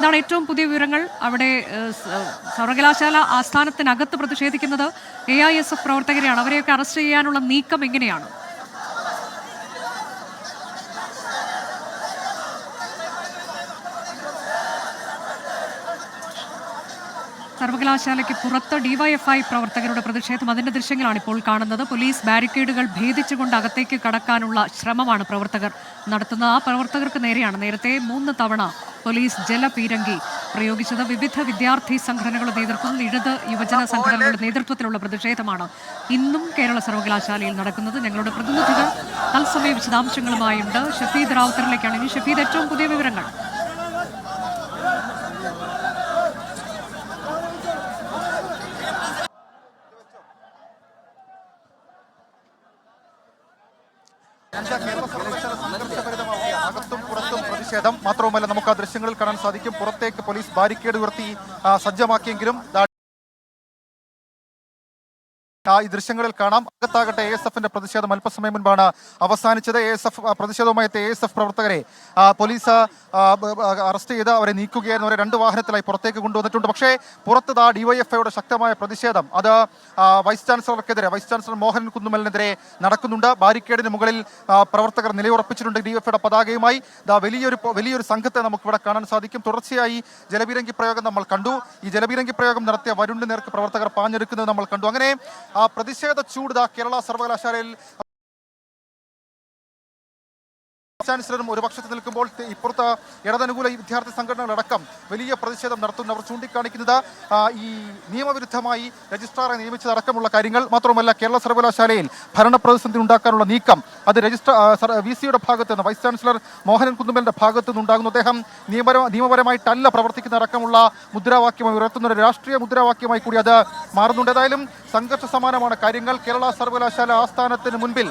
ഇതാണ് ഏറ്റവും പുതിയ വിവരങ്ങൾ. അവിടെ സർവകലാശാല ആസ്ഥാനത്തിനകത്ത് പ്രതിഷേധിക്കുന്നത് എ ഐ എസ് എഫ് പ്രവർത്തകരെയാണ്. അവരെയൊക്കെ അറസ്റ്റ് ചെയ്യാനുള്ള നീക്കം എങ്ങനെയാണ്? സർവകലാശാലയ്ക്ക് പുറത്ത് ഡിവൈഎഫ്ഐ പ്രവർത്തകരുടെ പ്രതിഷേധം. അതിന്റെ ദൃശ്യങ്ങളാണ് ഇപ്പോൾ കാണുന്നത്. പോലീസ് ബാരിക്കേഡുകൾ ഭേദിച്ചുകൊണ്ട് അകത്തേക്ക് കടക്കാനുള്ള ശ്രമമാണ് പ്രവർത്തകർ നടത്തുന്നത്. ആ പ്രവർത്തകർക്ക് നേരെയാണ് നേരത്തെ മൂന്ന് തവണ പോലീസ് ജലപീരങ്കി പ്രയോഗിച്ചത്. വിവിധ വിദ്യാർത്ഥി സംഘടനകളുടെ നേതൃത്വത്തിൽ ഇടത് യുവജന സംഘടനകളുടെ നേതൃത്വത്തിലുള്ള പ്രതിഷേധമാണ് ഇന്നും കേരള സർവകലാശാലയിൽ നടക്കുന്നത്. ഞങ്ങളുടെ പ്രതിനിധികൾ തത്സമയ വിശദാംശങ്ങളുമായുണ്ട്. ഷഫീദ് റാവുത്തറിലേക്കാണ് ഇനി. ഷഫീദ് ഏറ്റവും പുതിയ വിവരങ്ങൾ. അകത്തും പുറത്തും പ്രതിഷേധം. മാത്രവുമല്ല നമുക്ക് ആ ദൃശ്യങ്ങളിൽ കാണാൻ സാധിക്കും. പുറത്തേക്ക് പോലീസ് ബാരിക്കേഡ് ഉയർത്തി സജ്ജമാക്കിയെങ്കിലും ആ, ഈ ദൃശ്യങ്ങളിൽ കാണാം. അകത്താകട്ടെ എ എസ് എഫിന്റെ പ്രതിഷേധം. അല്പസമയം മുൻപാണ് അവസാനിച്ചത്. എ എസ് എഫ് പ്രതിഷേധവുമായി എത്തിയ എ എസ് എഫ് പ്രവർത്തകരെ പോലീസ് അറസ്റ്റ് ചെയ്ത് അവരെ നീക്കുകയായിരുന്നു. അവരെ രണ്ട് വാഹനത്തിലായി പുറത്തേക്ക് കൊണ്ടുവന്നിട്ടുണ്ട്. പക്ഷേ പുറത്ത് ആ ഡിവൈഎഫ്ഐയുടെ ശക്തമായ പ്രതിഷേധം. അത് വൈസ് ചാൻസലർക്കെതിരെ വൈസ് ചാൻസലർ മോഹൻ കുന്നുമലിനെതിരെ നടക്കുന്നുണ്ട്. ബാരിക്കേഡിന് മുകളിൽ പ്രവർത്തകർ നിലയുറപ്പിച്ചിട്ടുണ്ട് ഡിവൈഎഫ്ഐയുടെ പതാകയുമായി. ദാ വലിയൊരു വലിയൊരു സംഘത്തെ നമുക്ക് ഇവിടെ കാണാൻ സാധിക്കും. തുടർച്ചയായി ജലബീരങ്കി പ്രയോഗം നമ്മൾ കണ്ടു. ഈ ജലബീരങ്കി പ്രയോഗം നടത്തിയ വരുണ്ട് നേർക്ക് പ്രവർത്തകർ പാഞ്ഞെടുക്കുന്നത് നമ്മൾ കണ്ടു. അങ്ങനെ ആ പ്രതിഷേധ ചൂട് കേരള സർവകലാശാലയിൽ ചാൻസലറും ഒരു പക്ഷത്ത് നിൽക്കുമ്പോൾ ഇപ്പുറത്ത് ഇടതനുകൂല വിദ്യാർത്ഥി സംഘടനകളടക്കം വലിയ പ്രതിഷേധം നടത്തുന്നവർ ചൂണ്ടിക്കാണിക്കുന്നത് ഈ നിയമവിരുദ്ധമായി രജിസ്ട്രാറെ നിയമിച്ചതടക്കമുള്ള കാര്യങ്ങൾ മാത്രമല്ല കേരള സർവകലാശാലയിൽ ഭരണ പ്രതിസന്ധി ഉണ്ടാക്കാനുള്ള നീക്കം. അത് രജിസ്ട്രാർ വി സിയുടെ ഭാഗത്ത് നിന്ന് വൈസ് ചാൻസലർ മോഹനൻ കുന്നുമലിന്റെ ഭാഗത്ത് നിന്നുണ്ടാകുന്നു അദ്ദേഹം നിയമപര നിയമപരമായിട്ടല്ല പ്രവർത്തിക്കുന്ന അടക്കമുള്ള മുദ്രാവാക്യമായി ഉയർത്തുന്ന ഒരു രാഷ്ട്രീയ മുദ്രാവാക്യമായി കൂടി അത് മാറുന്നുണ്ട്. ഏതായാലും സംഘർഷ സമാനമാണ് കാര്യങ്ങൾ. കേരള സർവകലാശാല ആസ്ഥാനത്തിന് മുൻപിൽ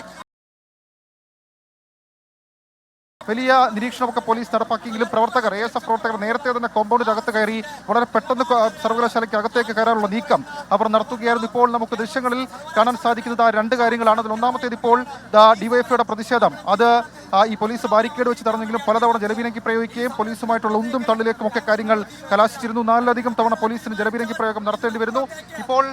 വലിയ നിരീക്ഷണമൊക്കെ പോലീസ് നടപ്പാക്കിയെങ്കിലും പ്രവർത്തകർ എ എസ് എഫ് പ്രവർത്തകർ നേരത്തെ തന്നെ കോമ്പൗണ്ടിനകത്ത് കയറി വളരെ പെട്ടെന്ന് സർവകലാശാലയ്ക്ക് അകത്തേക്ക് കയറാനുള്ള നീക്കം അവർ നടത്തുകയായിരുന്നു. ഇപ്പോൾ നമുക്ക് ദൃശ്യങ്ങളിൽ കാണാൻ സാധിക്കുന്നത് ആ രണ്ട് കാര്യങ്ങളാണ്. അതിൽ ഒന്നാമത്തേത് ഇപ്പോൾ ഡിവൈഎഫ്ഐയുടെ പ്രതിഷേധം. അത് ഈ പോലീസ് ബാരിക്കേഡ് വെച്ച് തടഞ്ഞെങ്കിലും പലതവണ ജലബീരങ്കി പ്രയോഗിക്കുകയും പോലീസുമായിട്ടുള്ള ഉന്തും തള്ളിലേക്കും ഒക്കെ കാര്യങ്ങൾ കലാശിച്ചിരുന്നു. നാലിലധികം തവണ പോലീസിന് ജലബീരങ്കി പ്രയോഗം നടത്തേണ്ടി വരുന്നു. ഇപ്പോൾ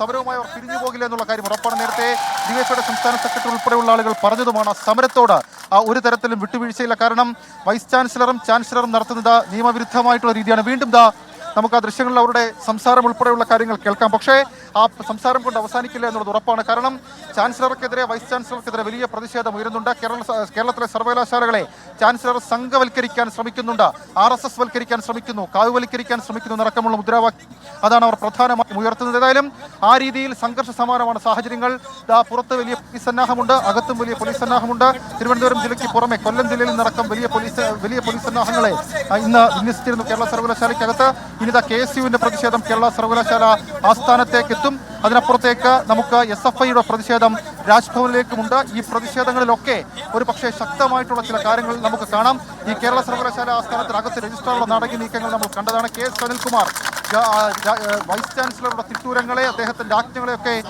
സമരവുമായി അവർ പിരിഞ്ഞു പോകില്ല എന്നുള്ള കാര്യം ഉറപ്പാണ്. നേരത്തെ ഡിവൈഎഫ്ഐയുടെ സംസ്ഥാന സെക്രട്ടറി ഉൾപ്പെടെയുള്ള ആളുകൾ പറഞ്ഞതുമാണ് സമരത്തോട് ഒരു തരത്തിലും വിട്ടുവീഴ്ചയില്ല. കാരണം വൈസ് ചാൻസലറും ചാൻസലറും നടത്തുന്നത് നിയമവിരുദ്ധമായിട്ടുള്ള രീതിയാണ്. വീണ്ടും ദാ നമുക്ക് ആ ദൃശ്യങ്ങളിൽ അവരുടെ സംസാരം ഉൾപ്പെടെയുള്ള കാര്യങ്ങൾ കേൾക്കാം. പക്ഷേ ആ സംസാരം കൊണ്ട് അവസാനിക്കില്ല എന്നുള്ളത് ഉറപ്പാണ്. കാരണം ചാൻസലർക്കെതിരെ വൈസ് ചാൻസലർക്കെതിരെ വലിയ പ്രതിഷേധം ഉയരുന്നുണ്ട്. കേരള കേരളത്തിലെ സർവകലാശാലകളെ ചാൻസലർ സംഘവൽക്കരിക്കാൻ ശ്രമിക്കുന്നുണ്ട്. ആർ എസ് എസ് വൽക്കരിക്കാൻ ശ്രമിക്കുന്നു. കാവുവൽക്കരിക്കാൻ ശ്രമിക്കുന്നു എന്നടക്കമുള്ള മുദ്രാവാക്യം. അതാണ് അവർ പ്രധാനമായും ഉയർത്തുന്നത്. ഏതായാലും ആ രീതിയിൽ സംഘർഷ സമാനമാണ് സാഹചര്യങ്ങൾ. പുറത്ത് വലിയ പോലീസ് സന്നാഹമുണ്ട്. അകത്തും വലിയ പോലീസ് സന്നാഹമുണ്ട്. തിരുവനന്തപുരം ജില്ലയ്ക്ക് പുറമെ കൊല്ലം ജില്ലയിൽ നിന്നടക്കം വലിയ പോലീസ് വലിയ പോലീസ് സന്നാഹങ്ങളെ ഇന്ന് വിന്യസിച്ചിരുന്നു കേരള സർവകലാശാലയ്ക്കകത്ത്. ഇനിതാ കെ എസ് യുവിന്റെ പ്രതിഷേധം കേരള സർവകലാശാല ആസ്ഥാനത്തേക്ക് എത്തും അതിനപ്പുറത്തേക്ക് നമുക്ക് എസ് എഫ് ഐയുടെ പ്രതിഷേധം രാജ്ഭവനിലേക്കുമുണ്ട്. ഈ പ്രതിഷേധങ്ങളിലൊക്കെ ഒരു പക്ഷേ ശക്തമായിട്ടുള്ള ചില കാര്യങ്ങൾ നമുക്ക് കാണാം. ഈ കേരള സർവകലാശാല ആസ്ഥാനത്തിനകത്ത് രജിസ്ട്രാറുള്ള നാടകീയ നീക്കങ്ങൾ നമ്മൾ കണ്ടതാണ്. കെ എസ് ജ- വൈസ് ചാൻസലറുടെ തിട്ടൂരങ്ങളെ അദ്ദേഹത്തിന്റെ ആജ്ഞകളെയൊക്കെ